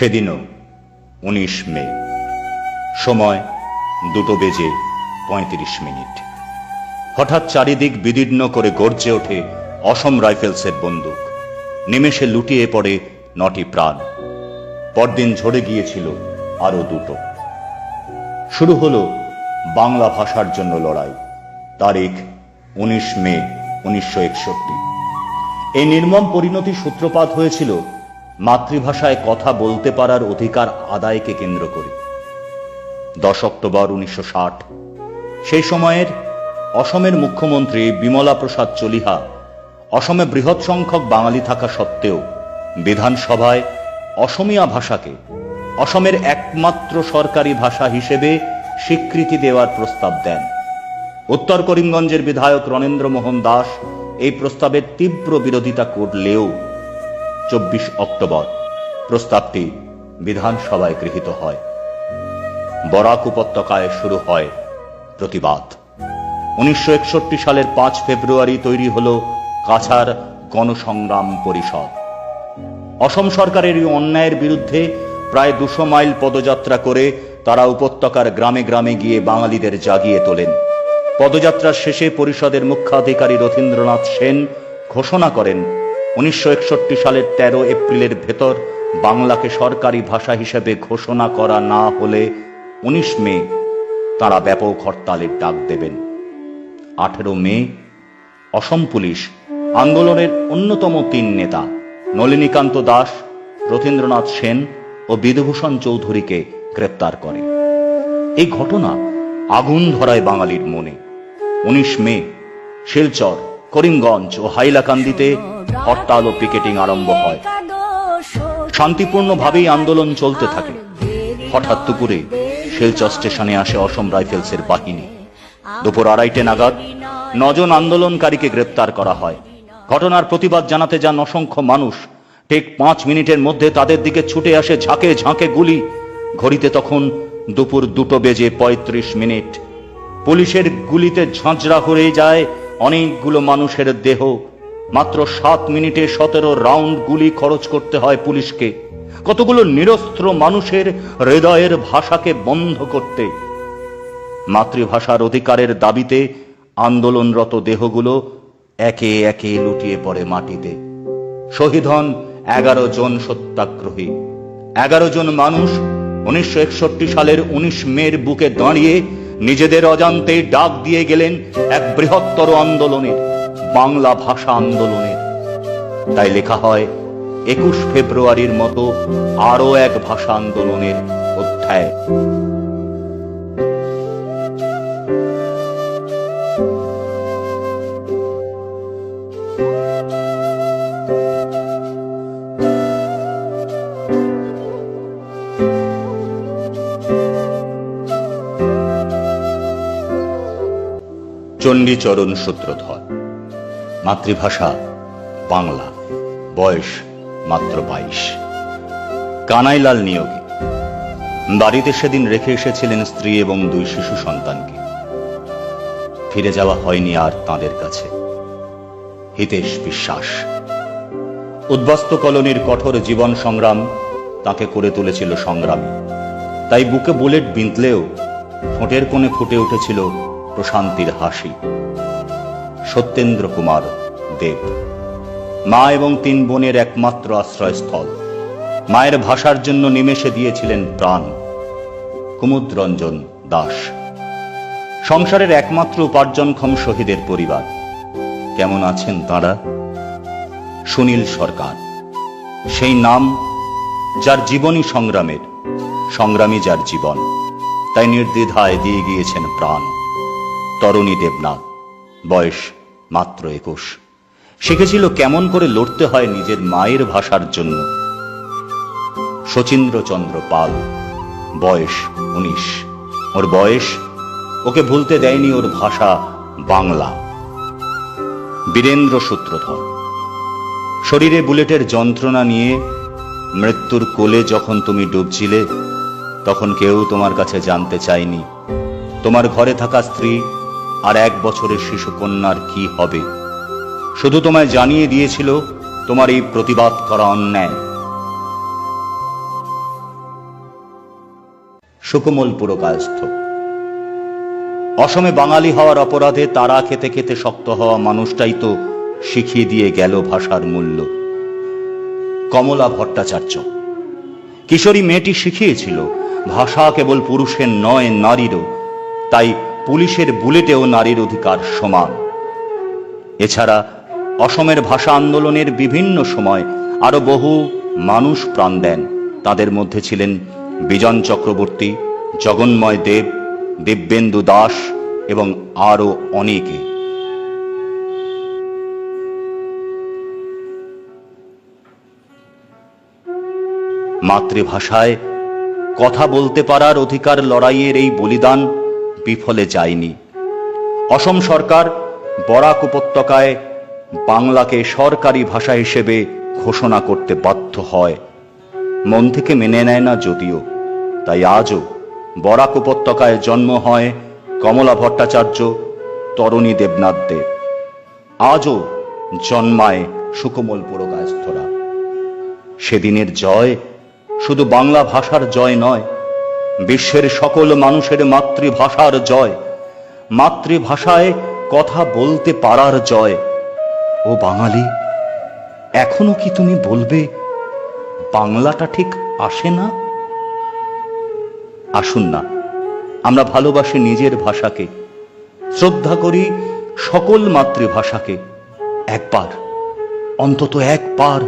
সেদিনও উনিশ মে। সময় দুটো বেজে পঁয়ত্রিশ মিনিট। হঠাৎ চারিদিক বিদীর্ণ করে গর্জে ওঠে অসম রাইফেলসের বন্দুক। নিমেষে লুটিয়ে পড়ে নটি প্রাণ। পরদিন ঝরে গিয়েছিল আরও দুটো। শুরু হলো বাংলা ভাষার জন্য লড়াই। তারিখ উনিশ মে উনিশশো একষট্টি। এই নির্মম পরিণতি সূত্রপাত হয়েছিল মাতৃভাষায় কথা বলতে পারার অধিকার আদায়কে কেন্দ্র করে। দশ অক্টোবর উনিশশো ষাট, সেই সময়ের অসমের মুখ্যমন্ত্রী বিমলা প্রসাদ চলিহা অসমে বৃহৎ সংখ্যক বাঙালি থাকা সত্ত্বেও বিধানসভায় অসমিয়া ভাষাকে অসমের একমাত্র সরকারি ভাষা হিসেবে স্বীকৃতি দেওয়ার প্রস্তাব দেন। উত্তর করিমগঞ্জের বিধায়ক রণেন্দ্র মোহন দাস এই প্রস্তাবের তীব্র বিরোধিতা করলেও চব্বিশ অক্টোবর। প্রস্তাবটি বিধানসভায় গৃহীত হয়। বরাক উপত্যকায় শুরু হয় প্রতিবাদ। উনিশশো একষট্টি সালের পাঁচ ফেব্রুয়ারি তৈরি হল কাছার গণসংগ্রাম পরিষদ। অসম সরকারের এই অন্যায়ের বিরুদ্ধে প্রায় দুশো মাইল পদযাত্রা করে তারা উপত্যকার গ্রামে গ্রামে গিয়ে বাঙালিদের জাগিয়ে তোলেন। পদযাত্রার শেষে পরিষদের মুখ্যাধিকারী রথীন্দ্রনাথ সেন ঘোষণা করেন উনিশশো একষট্টি সালের তেরো এপ্রিলের ভেতর বাংলাকে সরকারি ভাষা হিসেবে ঘোষণা করা না হলে উনিশ মে তারা ব্যাপক হরতালের ডাক দেবেন। আঠেরো মে অসম পুলিশ আন্দোলনের অন্যতম তিন নেতা নলিনীকান্ত দাস, রথীন্দ্রনাথ সেন ও বিধুভূষণ চৌধুরীকে গ্রেপ্তার করে। এই ঘটনা আগুন ধরায় বাঙালির মনে। উনিশ মে শিলচর করিমগঞ্জ ও হাইলাকান্দিতে হরতাল ও পিকেটিং আরম্ভ হয়। শান্তিপূর্ণভাবেই আন্দোলন চলতে থাকে। হঠাৎ দুপুরে শিলচর স্টেশনে আসে অসম রাইফেলসের বাহিনী। দুপুর আড়াইটে নাগাদ নজন আন্দোলনকারীকে গ্রেপ্তার করা হয়। ঘটনার প্রতিবাদ জানাতে যান অসংখ্য মানুষ। ঠিক পাঁচ মিনিটের মধ্যে তাদের দিকে ছুটে আসে ঝাঁকে ঝাঁকে গুলি। ঘড়িতে তখন দুপুর দুটো বেজে পঁয়ত্রিশ মিনিট। পুলিশের গুলিতে ঝাঁঝরা হয়ে যায় অনেকগুলো মানুষের দেহ, মাত্র সাত মিনিটে সতেরো রাউন্ড গুলি খরচ করতে হয় পুলিশকে। কতগুলো নিরস্ত্র মানুষের হৃদয়ের ভাষাকে বন্ধ করতে। মাতৃভাষার অধিকারের দাবিতে আন্দোলনরত দেহগুলো একে একে লুটিয়ে পড়ে মাটিতে। শহীদ হন এগারো জন সত্যাগ্রহী। এগারো জন মানুষ উনিশশো একষট্টি সালের উনিশ মের বুকে দাঁড়িয়ে নিজেদের অজান্তে ডাক দিয়ে গেলেন এক বৃহত্তর আন্দোলনের, বাংলা ভাষা আন্দোলনের। তাই লেখা হয়, একুশ ফেব্রুয়ারির মতো আরও এক ভাষা আন্দোলনের অধ্যায়। চণ্ডীচরণ সূত্রধর। মাতৃভাষা বাংলা, বয়স মাত্র বাইশ। কানাইলাল নিয়োগে। বাড়িতে সেদিন রেখে এসেছিলেন স্ত্রী এবং দুই শিশু সন্তানকে। ফিরে যাওয়া হয়নি আর তাঁদের কাছে। হিতেশ বিশ্বাস। উদ্বাস্ত কলোনির কঠোর জীবন সংগ্রাম তাকে করে তুলেছিল সংগ্রামী। তাই বুকে বুলেট বিঁধলেও ঠোঁটের কোণে ফুটে উঠেছিল প্রশান্তির হাসি। সত্যেন্দ্র কুমার দেব। মা এবং তিন বোনের একমাত্র আশ্রয়স্থল। মায়ের ভাষার জন্য নিমেষে দিয়েছিলেন প্রাণ। কুমুদ রঞ্জন দাস। সংসারের একমাত্র উপার্জনক্ষম শহীদের পরিবার। কেমন আছেন তাঁরা? সুনীল সরকার। সেই নাম যার জীবনী সংগ্রামের, সংগ্রামী যার জীবন, তাই নির্দ্বিধায় দিয়ে গিয়েছেন প্রাণ। তরণী দেবনাথ। বয়স মাত্র একুশ। শিখেছিল কেমন করে লড়তে হয় নিজের মায়ের ভাষার জন্য। শচীন্দ্রচন্দ্র পাল, বয়স উনিশ। ওর বয়স, ওকে ভুলতে দেয়নি ওর ভাষা বাংলা। বীরেন্দ্র সূত্রধর। শরীরে বুলেটের যন্ত্রণা নিয়ে মৃত্যুর কোলে যখন তুমি ডুবছিলে, তখন কেউ তোমার কাছে জানতে চায়নি। তোমার ঘরে থাকা স্ত্রী আর এক বছরের শিশু কন্যার কি হবে? শুধু তোমায় জানিয়ে দিয়েছিল, তোমার এই প্রতিবাদ করা অন্যায়। সুকোমল পুরকায়স্থ। অসমে বাঙালি হওয়ার অপরাধে তারা খেতে খেতে শক্ত হওয়া মানুষটাই তো শিখিয়ে দিয়ে গেল ভাষার মূল্য। কমলা ভট্টাচার্য। কিশোরী মেয়েটি শিখিয়েছিল, ভাষা কেবল পুরুষের নয়, নারীরও। তাই পুলিশের বুলেটেও নারীর অধিকার সমান। এছাড়া অসমের ভাষা আন্দোলনের বিভিন্ন সময় আরও বহু মানুষ প্রাণ দেন। তাদের মধ্যে ছিলেন বিজন চক্রবর্তী, জগন্ময় দেব, দিব্যেন্দু দাস এবং আরও অনেকে। মাতৃভাষায় কথা বলতে পারার অধিকার লড়াইয়ের এই বলিদান বিফলে যায়নি। অসম সরকার বরাক উপত্যকায় বাংলাকে সরকারি ভাষা হিসেবে ঘোষণা করতে বাধ্য হয়। মন থেকে মেনে নেয় না যদিও। তাই আজও বরাক উপত্যকায় জন্ম হয় কমলা ভট্টাচার্য, তরণী দেবনাথদের আজও জন্মায় সুকোমল পুরকায়স্থরা। সেদিনের জয় শুধু বাংলা ভাষার জয় নয় বিশ্বের সকল মানুষের মাতৃভাষার জয়। মাতৃভাষায় কথা বলতে পারার জয়। ও বাঙালি, এখনও কি তুমি বলবে, বাংলাটা ঠিক আসে না? আসুন না, আমরা ভালোবাসি নিজের ভাষাকে, শ্রদ্ধা করি সকল মাতৃভাষাকে। একবার, অন্তত একবার